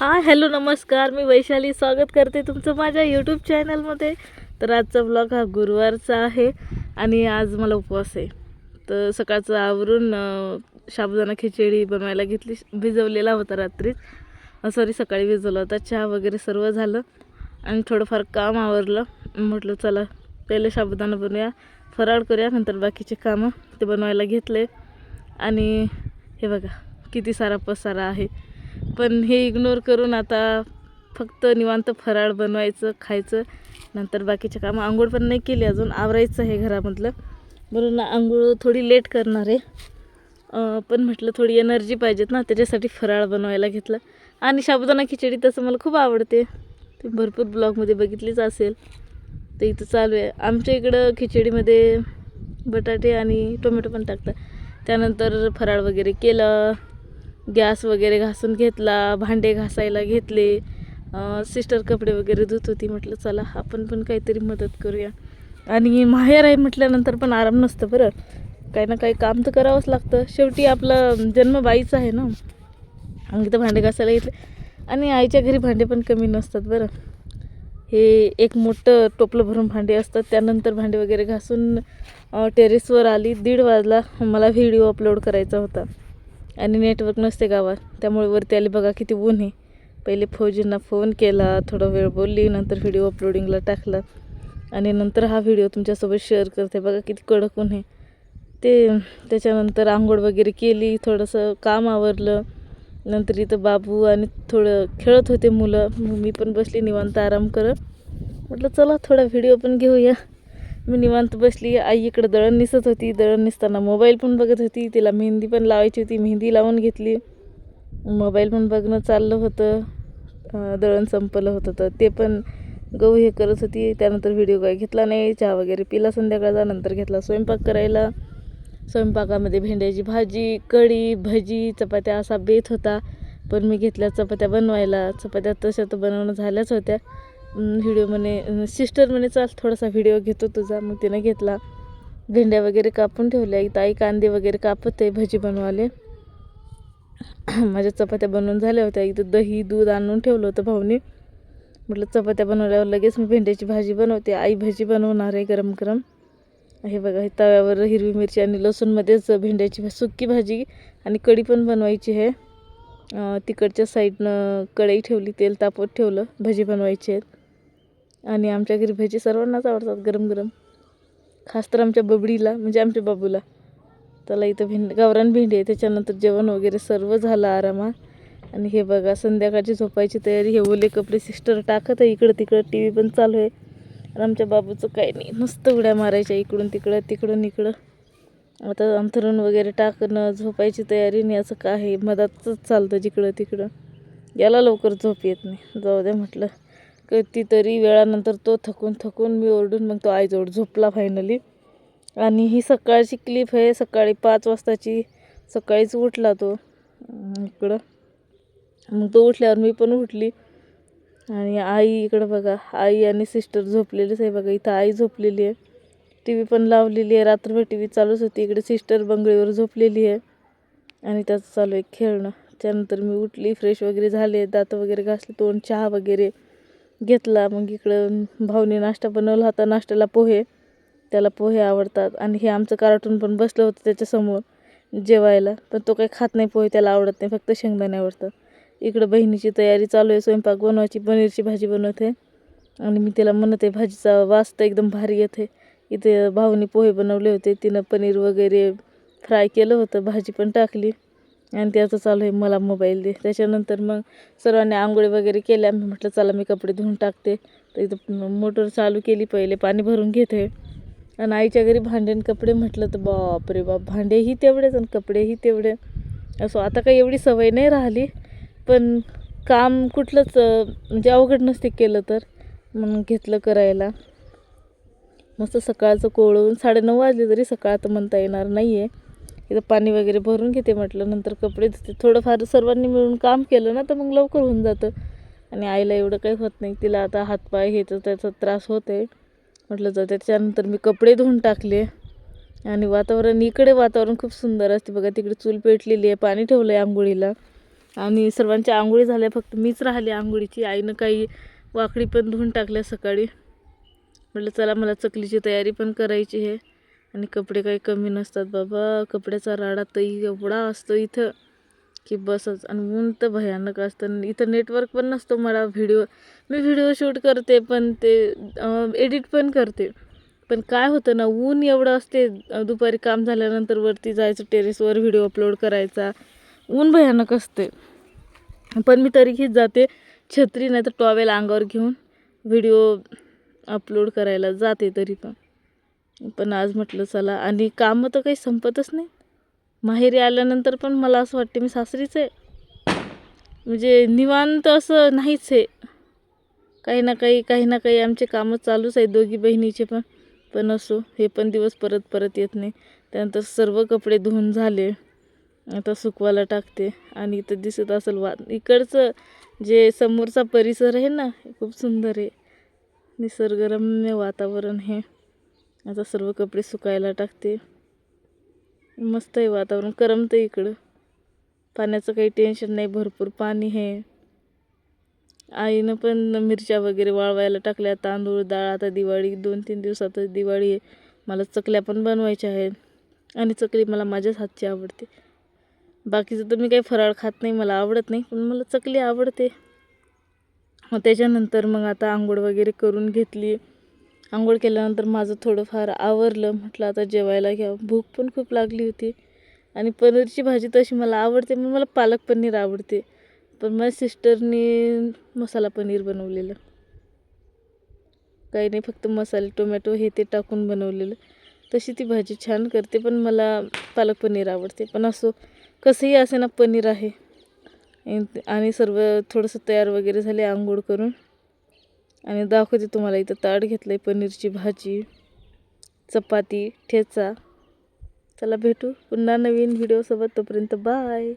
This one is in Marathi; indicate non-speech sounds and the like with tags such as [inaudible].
हां हॅलो नमस्कार. मी वैशाली स्वागत करते तुमचं माझ्या यूट्यूब चॅनलमध्ये तर आजचा ब्लॉग हा गुरुवारचा आहे आणि आज मला उपवास आहे. तर सकाळचं आवरून साबुदाणा खिचडी बनवायला घेतली भिजवलेला होता रात्रीच सॉरी सकाळी भिजवला होता. चहा वगैरे सर्व झालं आणि थोडंफार काम आवरलं. म्हटलं चला पहिले साबुदाणा बनवूया फराळ करूया नंतर बाकीचे कामं ते बनवायला घेतले. आणि हे बघा किती सारा पसारा आहे. पण हे इग्नोर करून आता फक्त निवांत फराळ बनवायचं खायचं. नंतर बाकीचे कामं आंघोळ पण नाही केली अजून. आवरायचं आहे घरामधलं. म्हणून आंघोळ थोडी लेट करणार आहे. पण म्हटलं थोडी एनर्जी पाहिजेत ना त्याच्यासाठी फराळ बनवायला घेतलं. आणि साबुदाणा खिचडी तसं मला खूप आवडते. ते भरपूर ब्लॉगमध्ये बघितलीच असेल. तर इथं चालू आहे. आमच्या इकडं खिचडीमध्ये बटाटे आणि टोमॅटो पण टाकतात. त्यानंतर फराळ वगैरे केलं. गॅस वगैरे घासून घेतला भांडे घासायला घेतले. सिस्टर कपडे वगैरे धुत होती म्हटलं चला आपण पण काहीतरी मदत करूया. आणि माहेर आहे म्हटल्यानंतर पण आराम नसतं बरं. काही ना काही काम तर करावंच लागतं. शेवटी आपला जन्म बाईचा आहे ना. आणखी तर भांडे घासायला घेतले. आणि आईच्या घरी भांडे पण कमी नसतात बरं. हे एक मोठं टोपलं भरून भांडे असतात. त्यानंतर भांडे वगैरे घासून टेरेसवर आली. दीड वाजला. मला व्हिडिओ अपलोड करायचा होता. आणि नेटवर्क नसते गावात. त्यामुळे वरती आले बघा किती ऊन आहे. पहिले फौजींना फोन केला थोडा वेळ बोलली नंतर व्हिडिओ अपलोडिंगला टाकला. आणि नंतर हा व्हिडिओ तुमच्यासोबत शेअर करते. बघा किती कडक ऊन आहे. ते त्याच्यानंतर आंघोळ वगैरे केली थोडंसं काम आवरलं. नंतर इथं बाबू आणि थोडं खेळत होते मुलं. मग मी पण बसली निवांत आराम करत. म्हटलं चला थोडा व्हिडिओ पण घेऊया. मी निवांत बसली. आई इकडं दळण निसत होती. दळण निसताना मोबाईल पण बघत होती. तिला मेहंदी पण लावायची होती. मेहंदी लावून घेतली. मोबाईल पण बघणं चाललं होतं. दळण संपलं होतं तर ते पण गहू हे करत होती. त्यानंतर व्हिडिओ काय घेतला नाही. चहा वगैरे पिला संध्याकाळचा. नंतर घेतला स्वयंपाक करायला. स्वयंपाकामध्ये भेंड्याची भाजी कढी भजी चपात्या असा बेत होता. पण मी घेतल्या चपात्या बनवायला. चपात्या तशा तर बनवणं झाल्याच होत्या. व्हिडिओ म्हणे सिस्टर म्हणे चाल थोडासा व्हिडिओ घेतो तुझा. मग तिनं घेतला. भेंड्या वगैरे कापून ठेवल्या. इथं आई कांदे वगैरे कापत आहे भजी बनवाले. [clears throat] माझ्या चपात्या बनवून झाल्या होत्या. इथं दही दूध आणून ठेवलं होतं भाऊने. म्हटलं चपात्या बनवल्यावर लगेच मी भेंड्याची भाजी बनवते. आई भजी बनवणार आहे गरम गरम. हे बघा हे तव्यावर हिरवी मिरची आणि लसूणमध्येच भेंड्याची भा- सुक्की भाजी आणि कढी पण बनवायची आहे. तिकडच्या साईडनं कढई ठेवली तेल तापवत ठेवलं भजी बनवायची आहेत. आणि आमच्या घरी भजी सर्वांनाच आवडतात गरम गरम. खास तर आमच्या बबडीला म्हणजे आमच्या बाबूला. त्याला इथं भेंड गावरान भेंडी आहे त्याच्यानंतर जेवण वगैरे सर्व झालं आरामात आणि हे बघा संध्याकाळची झोपायची तयारी हे ओले कपडे सिस्टर टाकत आहे इकडं तिकडं टी व्ही पण चालू आहे. आणि आमच्या बाबूचं काही नाही नुसतं उड्या मारायच्या इकडून तिकडं तिकडून इकडं. आता अंथरून वगैरे टाकणं झोपायची तयारी नाही असं काय आहे मधातच चालतं जिकडं तिकडं. याला लवकर झोप येत नाही जाऊ द्या म्हटलं. कितीतरी वेळानंतर तो थकून थकून मी ओरडून मग तो आईजवळ झोपला फायनली आणि ही सकाळची क्लिप आहे सकाळी पाच वाजताची. सकाळीच उठला तो. इकडं. मग तो उठल्यावर मी पण उठली. आणि आई इकडं बघा आई आणि सिस्टर झोपलेलीच आहे बघा. इथं आई झोपलेली आहे. टी व्ही पण लावलेली आहे. रात्रभर टी व्ही चालूच होती. इकडे सिस्टर बंगळीवर झोपलेली आहे. आणि त्याचं चालू आहे खेळणं. त्यानंतर मी उठली. फ्रेश वगैरे झाले. दात वगैरे घासले. तोंड चहा वगैरे. घेतला. मग इकडं भाऊने नाश्ता बनवला होता. नाश्त्याला पोहे. त्याला पोहे आवडतात. आणि हे आमचं कार्टून पण बसलं होतं त्याच्यासमोर जेवायला. पण तो काही खात नाही पोहे. त्याला आवडत नाही. फक्त शेंगदाणे आवडतात. इकडं बहिणीची तयारी चालू आहे. स्वयंपाक बनवायची. पनीरची भाजी बनवते. आणि मी तिला म्हणते भाजीचा वास तर एकदम भारी येते इथे भाऊनी पोहे बनवले होते. तिनं पनीर वगैरे फ्राय केलं होतं. भाजी पण टाकली. आणि त्याचं चालू आहे मला मोबाईल दे. त्याच्यानंतर मग सर्वांनी आंघोळी वगैरे केल्या मी म्हटलं चला मी कपडे धुवून टाकते. तर इथं मोटर चालू केली पहिले पाणी भरून घेते आणि आईच्या घरी भांडे आणि कपडे म्हटलं तर बापरे बाप भांडेही तेवढेच आणि कपडेही तेवढे. असो आता काही एवढी सवय नाही राहिली. पण काम कुठलंच म्हणजे अवघड नसते केलं तर म्हणून घेतलं करायला. मस्त सकाळचं कोळवून साडेनऊ वाजले तरी सकाळ तर म्हणता येणार नाही आहे इथं पाणी वगैरे भरून घेते म्हटलं नंतर कपडे धुते. थोडंफार सर्वांनी मिळून काम केलं ना तर मग लवकर होऊन जातं. आणि आईला एवढं काही होत नाही. तिला आता हातपाय हे तर त्याचा त्रास होत आहे म्हटलं तर त्याच्यानंतर मी कपडे धुवून टाकले. आणि वातावरण इकडे वातावरण खूप सुंदर असते बघा. तिकडे चूल पेटलेली आहे पाणी ठेवलं आहे आंघोळीला. आणि सर्वांच्या आंघोळी झाल्या फक्त मीच राहिली आंघोळीची. आईनं काही वाकडी पण धुवून टाकल्या सकाळी. म्हटलं चला मला चकलीची तयारी पण करायची आहे. आणि कपडे काही कमी नसतात बाबा. कपड्याचा राडा तर एवढा असतो इथं की बसच. आणि ऊन तर भयानक असतं. आणि इथं नेटवर्क पण नसतो मला व्हिडिओ मी व्हिडिओ शूट करते पण ते एडिट पण करते. पण काय होतं ना ऊन एवढं असते दुपारी काम झाल्यानंतर वरती जायचं टेरेसवर व्हिडिओ अपलोड करायचा. ऊन भयानक असते. पण मी तरीही जाते. छत्री नाही तर टॉवेल अंगावर घेऊन व्हिडिओ अपलोड करायला जाते तरी पण. पण आज म्हटलं चला. आणि कामं तर काही संपतच नाही. माहेरी आल्यानंतर पण मला असं वाटते मी सासरीच आहे. म्हणजे निवांत असं नाहीच आहे. काही ना काही काही ना काही आमचे कामं चालूच आहे दोघी बहिणीचे पण. पण असो हे पण दिवस परत परत येत नाही. त्यानंतर सर्व कपडे धुवून झाले. आता सुकवायला टाकते. आणि इथं दिसत असेल वा इकडचं जे समोरचा परिसर आहे ना खूप सुंदर आहे. निसर्गरम्य वातावरण हे आता सर्व कपडे सुकायला टाकते. मस्त आहे वातावरण करमतं इकडं. पाण्याचं काही टेन्शन नाही भरपूर पाणी आहे. आईनं पण मिरच्या वगैरे वाळवायला टाकल्या तांदूळ डाळ आता दिवाळी दोन तीन दिवसातच दिवाळी आहे. मला चकल्या पण बनवायच्या आहेत आणि चकली मला माझ्याच हातची आवडते. बाकीचं तर मी काही फराळ खात नाही मला आवडत नाही पण मला चकली आवडते. मग त्याच्यानंतर मग आता आंघोळ वगैरे करून घेतली. आंघोळ केल्यानंतर माझं थोडंफार आवरलं. म्हटलं आता जेवायला घ्या. भूक पण खूप लागली होती. आणि पनीरची भाजी तशी मला आवडते पण मला पालक पनीर आवडते. पण माझ्या सिस्टरनी मसाला पनीर बनवलेलं. काही नाही फक्त मसाले टोमॅटो हे ते टाकून बनवलेलं. तशी ती भाजी छान करते पण मला पालक पनीर आवडते. पण असो कसंही असे ना पनीर आहे. आणि सर्व थोडंसं तयार वगैरे झाले आंघोळ करून. आणि दाखवते तुम्हाला इथं ताट घेतलं आहे पनीरची भाजी चपाती ठेचा. चला भेटू पुन्हा नवीन व्हिडिओसोबत तोपर्यंत बाय